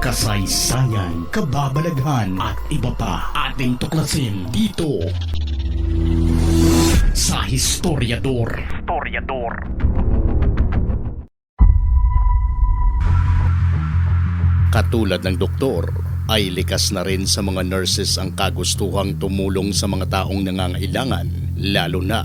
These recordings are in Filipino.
kasaysayan, kababalaghan at iba pa ating tuklasin dito sa Historiador. Historiador. Katulad ng doktor, ay likas na rin sa mga nurses ang kagustuhang tumulong sa mga taong nangangailangan, lalo na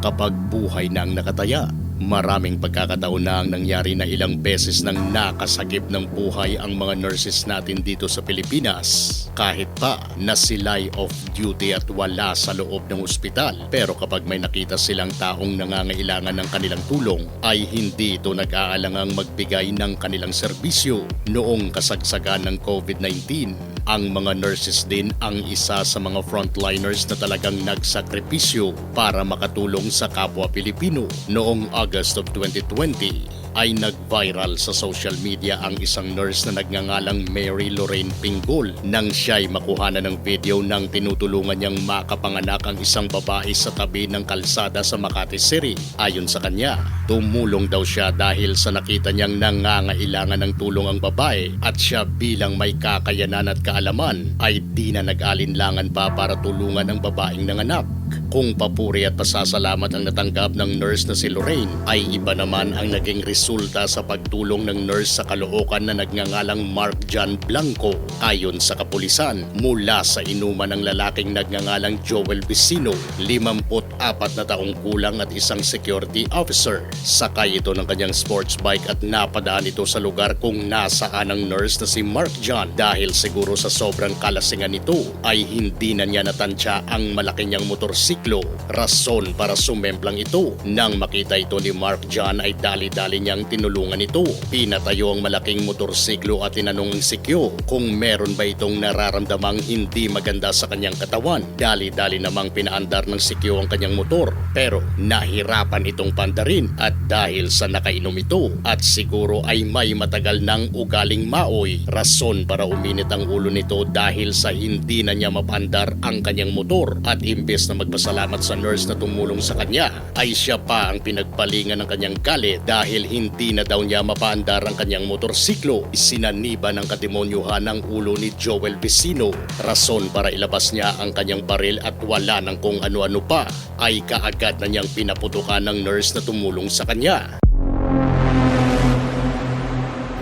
kapag buhay na ang nakataya. Maraming pagkakataon na ang nangyari na ilang beses nang nakasagip ng buhay ang mga nurses natin dito sa Pilipinas. Kahit pa na sila'y off duty at wala sa loob ng ospital. Pero kapag may nakita silang taong nangangailangan ng kanilang tulong, ay hindi ito nag-aalangang magbigay ng kanilang serbisyo. Noong kasagsagan ng COVID-19, ang mga nurses din ang isa sa mga frontliners na talagang nagsakripisyo para makatulong sa kapwa Pilipino. Noong August of 2020, ay nag-viral sa social media ang isang nurse na nagngangalang Mary Lorraine Pinggol nang siya'y makuha na ng video ng tinutulungan niyang makapanganak ang isang babae sa tabi ng kalsada sa Makati City. Ayon sa kanya, tumulong daw siya dahil sa nakita niyang nangangailangan ng tulong ang babae at siya bilang may kakayanan at kaalaman ay di na nag-alinlangan pa para tulungan ang babaeng nanganak. Kung papuri at pasasalamat ang natanggap ng nurse na si Lorraine, ay iba naman ang naging resulta sa pagtulong ng nurse sa kalookan na nagngangalang Mark John Blanco. Ayon sa kapulisan, mula sa inuman ng lalaking nagngangalang Joel Vicino, 54 na taong kulang at isang security officer. Sakay ito ng kanyang sports bike at napadaan ito sa lugar kung nasaan ang nurse na si Mark John dahil siguro sa sobrang kalasingan nito ay hindi na niya natansya ang malaki niyang motorsiklo. Rason para sumemplang ito. Nang makita ito ni Mark John ay dali-dali niyang tinulungan ito. Pinatayo ang malaking motorsiklo at tinanong ang sikyo kung meron ba itong nararamdamang hindi maganda sa kanyang katawan. Dali-dali namang pinaandar ng sikyo ang kanyang motor pero nahirapan itong pandarin at dahil sa nakainom ito at siguro ay may matagal ng ugaling maoy rason para uminit ang ulo nito dahil sa hindi na niya mapandar ang kanyang motor at imbes na magpasalamat sa nurse na tumulong sa kanya ay siya pa ang pinagpalingan ng kanyang galit dahil hindi na daw niya mapaandar ang kanyang motorsiklo isinaniba ng kademonyuhan ang ulo ni Joel Vicino rason para ilabas niya ang kanyang baril at wala ng kung ano-ano pa ay kaagad na niyang pinaputukan ng nurse na tumulong sa kanya.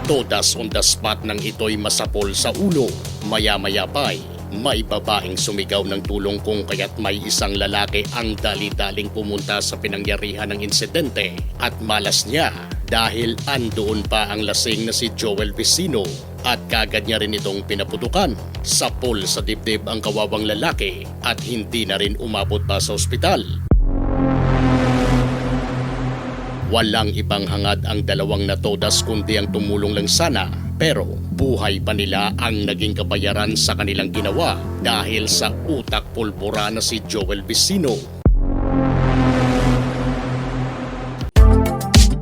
Todas on the spot nang ito'y masapol sa ulo. Maya-maya pa'y may babaeng sumigaw ng tulong kung kaya't may isang lalaki ang dali-daling pumunta sa pinangyarihan ng insidente at malas niya dahil andoon pa ang lasing na si Joel Vicino at kagad niya rin itong pinaputukan. Sapol sa dibdib ang kawawang lalaki at hindi na rin umabot pa sa ospital. Walang ibang hangad ang dalawang natodas kundi ang tumulong lang sana. Pero buhay pa nila ang naging kabayaran sa kanilang ginawa dahil sa utak pulbura na si Joel Vicino.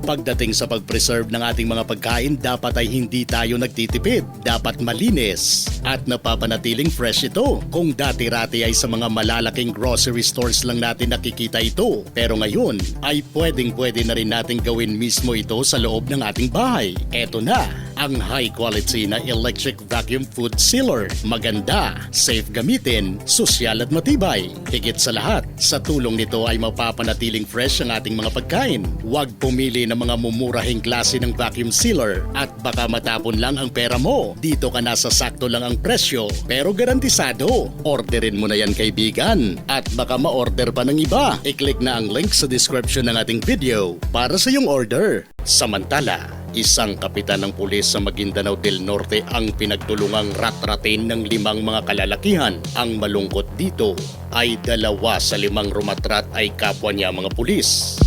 Pagdating sa pag-preserve ng ating mga pagkain, dapat ay hindi tayo nagtitipid. Dapat malinis at napapanatiling fresh ito. Kung dati-rati ay sa mga malalaking grocery stores lang natin nakikita ito. Pero ngayon ay pwedeng-pwede na rin natin gawin mismo ito sa loob ng ating bahay. Eto na, ang high quality na electric vacuum food sealer. Maganda, safe gamitin, sosyal at matibay. Higit sa lahat, sa tulong nito ay mapapanatiling fresh ang ating mga pagkain. Huwag pumili ng mga mumurahing klase ng vacuum sealer at baka matapon lang ang pera mo. Dito ka nasa sakto lang ang presyo pero garantisado. Orderin mo na yan kaibigan at baka ma-order pa ng iba. I-click na ang link sa description ng ating video para sa iyong order. Samantala, isang kapitan ng pulis sa Maguindanao del Norte ang pinagtulungang ratratin ng limang mga kalalakihan. Ang malungkot dito ay dalawa sa limang rumatrat ay kapwa niya mga pulis.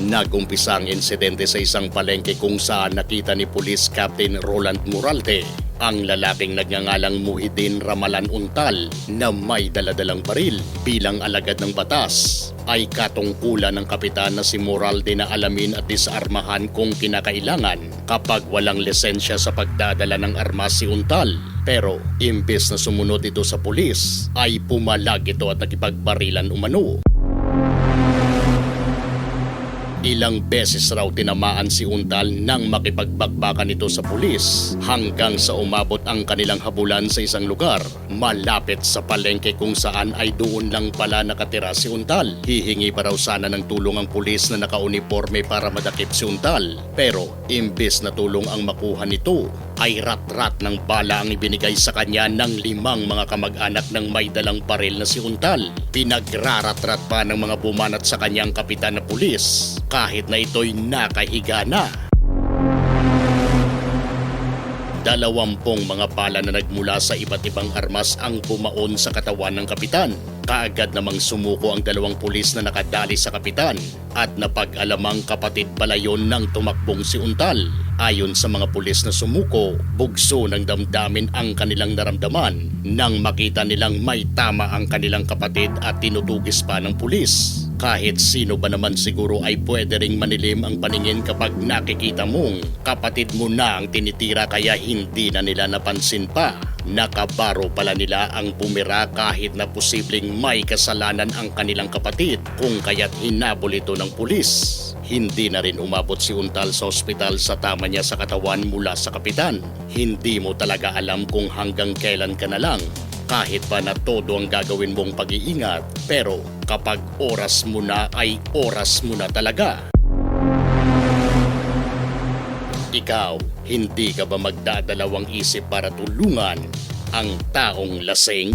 Nagumpisa ang insidente sa isang palengke kung saan nakita ni Police Captain Roland Muralte ang lalaking nagngangalang Muhidin Ramalan Untal na may daladalang baril bilang alagad ng batas ay katungkulan ng kapitan na si Moralde na alamin at disarmahan kung kinakailangan kapag walang lisensya sa pagdadala ng armas si Untal. Pero imbes na sumunod ito sa pulis ay pumalag ito at nakipagbarilan umano. Ilang beses raw tinamaan si Untal nang makipagbakbakan nito sa pulis hanggang sa umabot ang kanilang habulan sa isang lugar malapit sa palengke kung saan ay doon lang pala nakatira si Untal. Hihingi pa raw sana ng tulong ang pulis na nakauniforme para madakip si Untal. Pero imbes na tulong ang makuha nito ay rat-rat ng bala ang ibinigay sa kanya ng limang mga kamag-anak ng may dalang baril na si Untal. Pinagrarat-rat pa ng mga bumanat sa kanyang kapitan na pulis kahit na ito'y nakahiga na. Dalawampung mga bala na nagmula sa iba't ibang armas ang bumaon sa katawan ng kapitan. Kaagad namang sumuko ang dalawang pulis na nakadali sa kapitan at napag-alamang kapatid pala yon ng tumakbong si Untal. Ayon sa mga pulis na sumuko, bugso ng damdamin ang kanilang naramdaman nang makita nilang may tama ang kanilang kapatid at tinutugis pa ng pulis. Kahit sino ba naman siguro ay pwede ring manilim ang paningin kapag nakikita mong kapatid mo na ang tinitira kaya hindi na nila napansin pa. Nakabaro pala nila ang bumira kahit na posibleng may kasalanan ang kanilang kapatid kung kaya't hinabol ito ng pulis. Hindi na rin umabot si Untal sa ospital sa tama niya sa katawan mula sa kapitan. Hindi mo talaga alam kung hanggang kailan ka na lang kahit pa na todo ang gagawin mong pag-iingat pero kapag oras mo na ay oras mo na talaga. Ikaw, hindi ka ba magdadalawang isip para tulungan ang taong lasing?